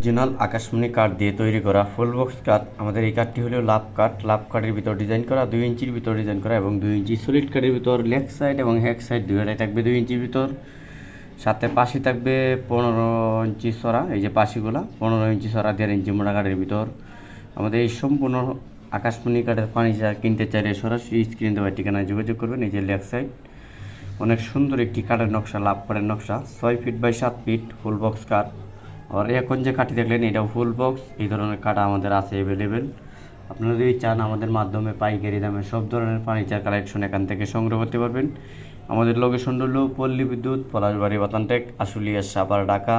Original আকাশমণি কাঠ দিয়ে তৈরি করা ফুল বক্স কাঠ। আমাদের এই কাঠটি হলো লাভ কাঠ। লাভ কাঠের ভিতর ডিজাইন করা, দুই ইঞ্চির ভিতর ডিজাইন করা এবং দুই ইঞ্চি সলিড কাঠের ভিতর লেগ সাইড এবং হ্যাক সাইড দুইটাই থাকবে দুই ইঞ্চির ভিতর। সাথে পাশি থাকবে পনেরো ইঞ্চি সরা, এই যে পাশিগুলা, পনেরো ইঞ্চি সরা, দেড় ইঞ্চি মোটা কাঠের ভিতর। আমাদের এই সম্পূর্ণ আকাশমণি কাঠের ফার্নিচার কিনতে চাইলে সরাসরি স্ক্রিন দেওয়ার ঠিকানায় যোগাযোগ করবেন, এই যে লেগ সাইড অনেক সুন্দর একটি কাঠের নকশা, লাভ কাঠের নকশা, ছয় ফিট বাই সাত ফিট ফুল বক্স কাঠ। আর এখন যে কাঠি দেখলেন এটাও ফুল বক্স এই ধরনের কাঠ আমাদের আছে অ্যাভেলেবেল আপনারা যদি চান আমাদের মাধ্যমে পাইকারি দামে সব ধরনের ফার্নিচার কালেকশন এখান থেকে সংগ্রহ করতে পারবেন আমাদের লোকেশন হলো পল্লী বিদ্যুৎ পলাশবাড়ি বাতানটেক আশুলিয়া সাপার ঢাকা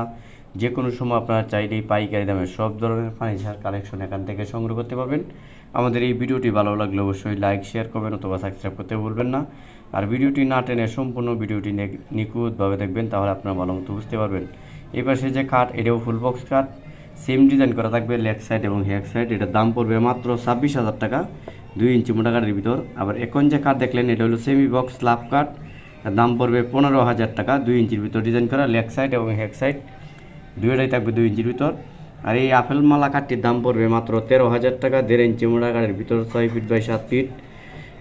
যে কোনো সময় আপনারা চাইলেই পাইকারি দামে সব ধরনের ফার্নিচার কালেকশন এখান থেকে সংগ্রহ করতে পারবেন আমাদের এই ভিডিওটি ভালো লাগলে অবশ্যই লাইক শেয়ার করবেন অথবা সাবস্ক্রাইব করতে ভুলবেন না আর ভিডিওটি না টেনে সম্পূর্ণ ভিডিওটি নিখুঁতভাবে দেখবেন তাহলে আপনারা ভালো মতো বুঝতে পারবেন এই পাশে যে কাঠ এটাও ফুল বক্স কাঠ সেম ডিজাইন করা থাকবে লেগ সাইড এবং হেক সাইড এটার দাম পড়বে মাত্র ছাব্বিশ হাজার টাকা, দুই ইঞ্চি মোটা কাঠের ভিতর। আবার এখন যে কাঠ দেখলেন, এটা হলো সেমি বক্স স্ল্যাব কাঠ দাম পড়বে পনেরো হাজার টাকা, দুই ইঞ্চির ভিতর ডিজাইন করা লেগ সাইড এবং হেক সাইড দুইটাই থাকবে দুই ইঞ্চির ভিতর। আর এই আপেল মালা কাঠটির দাম পড়বে মাত্র তেরো হাজার টাকা, দেড় ইঞ্চি মোটা কাঠের ভিতর ছয় ফিট বাই সাত ফিট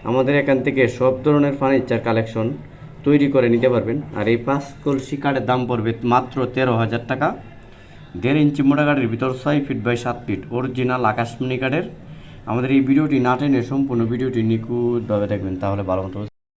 আমাদের এখান থেকে সব ধরনের ফার্নিচার কালেকশন তৈরি করে নিতে পারবেন। আর এই পাঁচ কলসি কাঠের দাম পড়বে মাত্র তেরো হাজার টাকা। দেড় ইঞ্চি মোটা কাঠের ভিতর ছয় ফিট বাই সাত ফিট অরিজিনাল আকাশমণি কাঠের। আমাদের এই ভিডিওটি না টেনে সম্পূর্ণ ভিডিওটি নিখুঁতভাবে দেখবেন, তাহলে ভালো মতো